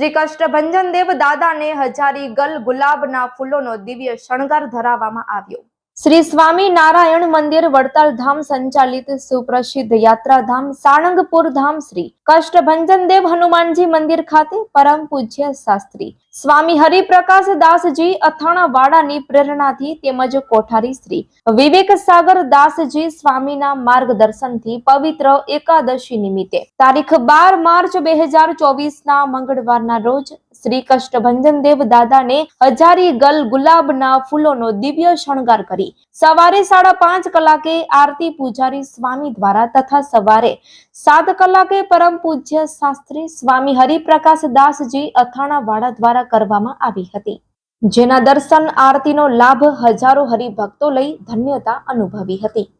શ્રી કષ્ટભંજન દેવ દાદાને હજારી ગલ ગુલાબના ફૂલોનો દિવ્ય શણગાર ધરાવવામાં આવ્યો. શ્રી સ્વામી નારાયણ મંદિર વડતાલ ધામ સંચાલિત સુપ્રસિદ્ધ યાત્રાધામ સાણંગપુર ધામ શ્રી કષ્ટભંજન દેવ હનુમાનજી મંદિર ખાતે પરમ પૂજ્ય શાસ્ત્રી સ્વામી હરિપ્રકાશ દાસજી અથાણાવાડાની પ્રેરણાથી તેમજ કોઠારી શ્રી વિવેક સાગર દાસજી સ્વામીના માર્ગદર્શનથી પવિત્ર એકાદશી નિમિત્તે તારીખ બાર માર્ચ બે હજાર ચોવીસના મંગળવારના રોજ શ્રી કષ્ટભંજન દેવ દાદાને હજારી ગલ ગુલાબના ફૂલોનો દિવ્ય શણગાર કરી સવારે સાડા પાંચ કલાકે આરતી પૂજારી સ્વામી દ્વારા તથા સવારે સાત કલાકે પરમ પૂજ્ય શાસ્ત્રી સ્વામી હરિપ્રકાશ દાસજી અથાણા વાડા દ્વારા કરવામાં આવી હતી. જેના દર્શન આરતીનો લાભ હજારો હરિભક્તો લઈ ધન્યતા અનુભવી હતી.